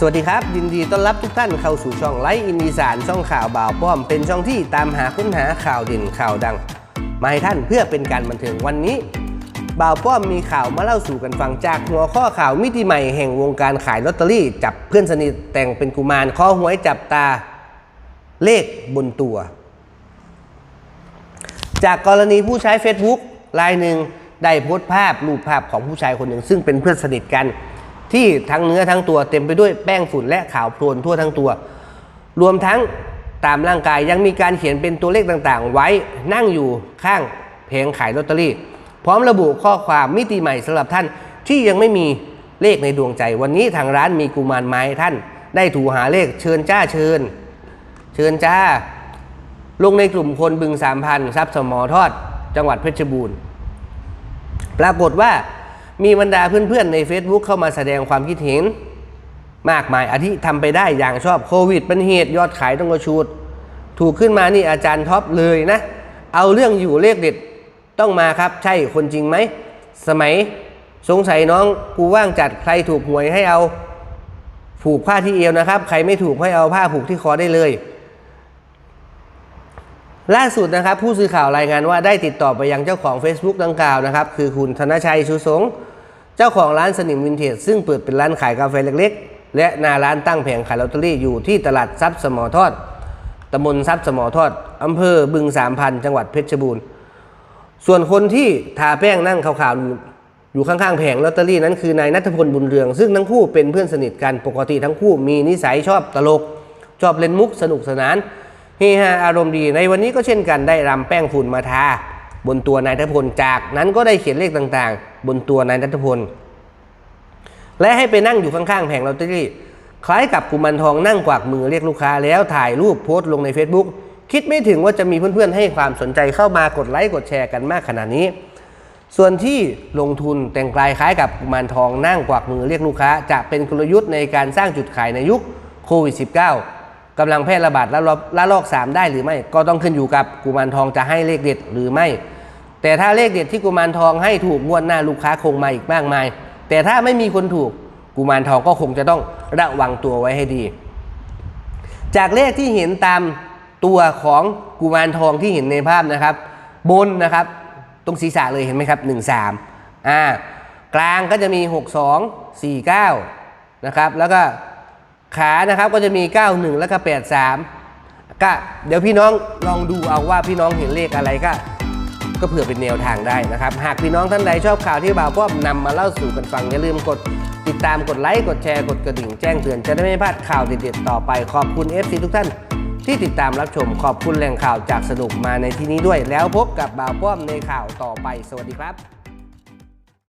สวัสดีครับ ยินดีต้อนรับทุกท่านเข้าสู่ช่องไลฟ์อินดีสานช่องข่าวบ่าวป้อมเป็นช่องที่ตามหาค้นหาข่าวเด่นข่าวดัง มาให้ท่านเพื่อเป็นการบันเทิงวันนี้บ่าวป้อมมีข่าวมาเล่าสู่กันฟังจากหัวข้อข่าวมิติใหม่แห่งวงการขายลอตเตอรี่ จับเพื่อนสนิทแต่งเป็นกุมารข้อหวยจับตาเลขบนตัว จากกรณีผู้ใช้ Facebook รายหนึ่งได้โพสต์ภาพรูปภาพของผู้ชายคนหนึ่ง ซึ่งเป็นเพื่อนสนิทกัน ที่ทั้งเนื้อทั้งตัวเต็มไปด้วยแป้งฝุ่นและขาวโพลนทั่วทั้งตัว รวมทั้งตามร่างกายยังมีการเขียนเป็นตัวเลขต่างๆ ไว้นั่งอยู่ข้างแผงขายลอตเตอรี่ พร้อมระบุข้อความมิติใหม่สำหรับท่านที่ยังไม่มีเลขในดวงใจ วันนี้ทางร้านมีกุมารไม้ท่าน ได้ถูหาเลขเชิญจ้าเชิญ เชิญจ้า ลงในกลุ่มคนบึงสามพันทรัพย์สมอทอด จังหวัดเพชรบูรณ์ ปรากฏว่า มีบรรดาเพื่อนๆใน Facebook เข้ามาแสดงความคิดเห็น มากมายอาทิทำไปได้อย่างชอบโควิดเป็นเหตุยอดขายต้องกระชูด ถูกขึ้นมานี่อาจารย์ท็อปเลยนะ เอาเรื่องอยู่เลขเด็ดต้องมาครับ ใช่คนจริงไหม สมัยสงสัยน้องกูว่างจัดใครถูกหวยให้เอา ผูกผ้าที่เอวนะครับ ใครไม่ถูกให้เอาผ้าผูกที่คอได้เลย ล่าสุดนะครับ ผู้สื่อข่าวรายงานว่าได้ติดต่อไปยังเจ้าของ Facebook ดังกล่าวนะครับ คือคุณธนชัยชูสง เจ้าของร้านสนิมวินเทจซึ่งเปิดเป็นร้านขายกาแฟเล็กๆ และหนาร้านตั้งแผงขายลอตเตอรี่อยู่ที่ตลาดทรัพย์สมอทอดตำบลทรัพย์สมอทอดอำเภอบึงสามพันจังหวัดเพชรบูรณ์ ส่วนคนที่ทาแป้งนั่งขาวๆอยู่อยู่ข้างๆแผงลอตเตอรี่นั้นคือนายนัทพลบุญเรือง ซึ่งทั้งคู่เป็นเพื่อนสนิทกันปกติทั้งคู่มีนิสัยชอบตลก ชอบเล่นมุกสนุกสนานเฮฮาอารมณ์ดีในวันนี้ก็เช่นกันได้รำแป้งฝุ่นมาทา บนตัวนายนัทพลจากนั้นก็ได้เขียนเลขต่างๆ บนตัวนายนัทพล และให้ไปนั่งอยู่ข้างๆแผงลอตเตอรี่ คล้ายกับกุมารทองนั่งกวักมือเรียกลูกค้าแล้วถ่ายรูปโพสต์ลงใน Facebook คิดไม่ถึงว่าจะมีเพื่อนๆให้ความสนใจเข้ามากดไลค์กดแชร์กันมากขนาดนี้ ส่วนที่ลงทุนแต่งกายคล้ายกับกุมารทองนั่งกวักมือเรียกลูกค้า จะเป็นกลยุทธ์ในการสร้างจุดขายในยุคโควิด -19 กำลังแพร่ระบาดและรอบละลอก 3 ได้หรือไม่ ก็ต้องขึ้นอยู่กับกุมารทองจะให้เลขเด็ดหรือไม่ แต่ถ้าเลขเด็ดที่กุมารทองให้ถูกงวดหน้าลูกค้าคงมาอีกมากมาย แต่ถ้าไม่มีคนถูกกุมารทองก็คงจะต้องระวังตัวไว้ให้ดี จากเลขที่เห็นตามตัวของกุมารทองที่เห็นในภาพนะครับ บนนะครับ ตรงศีรษะเลยเห็นไหมครับ 1 3อ่ากลางก็จะมี 6 2 4 9นะครับแล้วก็ขานะครับก็จะมี 91 แล้วก็ 83 ก็เดี๋ยวพี่น้องลองดูเอาว่าพี่น้องเห็นเลขอะไรก็ ก็เผื่อเป็นแนวทางได้นะครับ หากพี่น้องท่านใดชอบข่าวที่บ่าวป้อมนำมาเล่าสู่กันฟังอย่าลืมกดติดตามกดไลค์กดแชร์กดกระดิ่งแจ้งเตือนจะได้ไม่พลาดข่าวเด็ดๆต่อไปขอบคุณ FC ทุกท่าน ที่ติดตามรับชมขอบคุณแหล่งข่าวจากสนุกมาในที่นี้ด้วย แล้วพบกับบ่าวป้อมในข่าวต่อไป สวัสดีครับ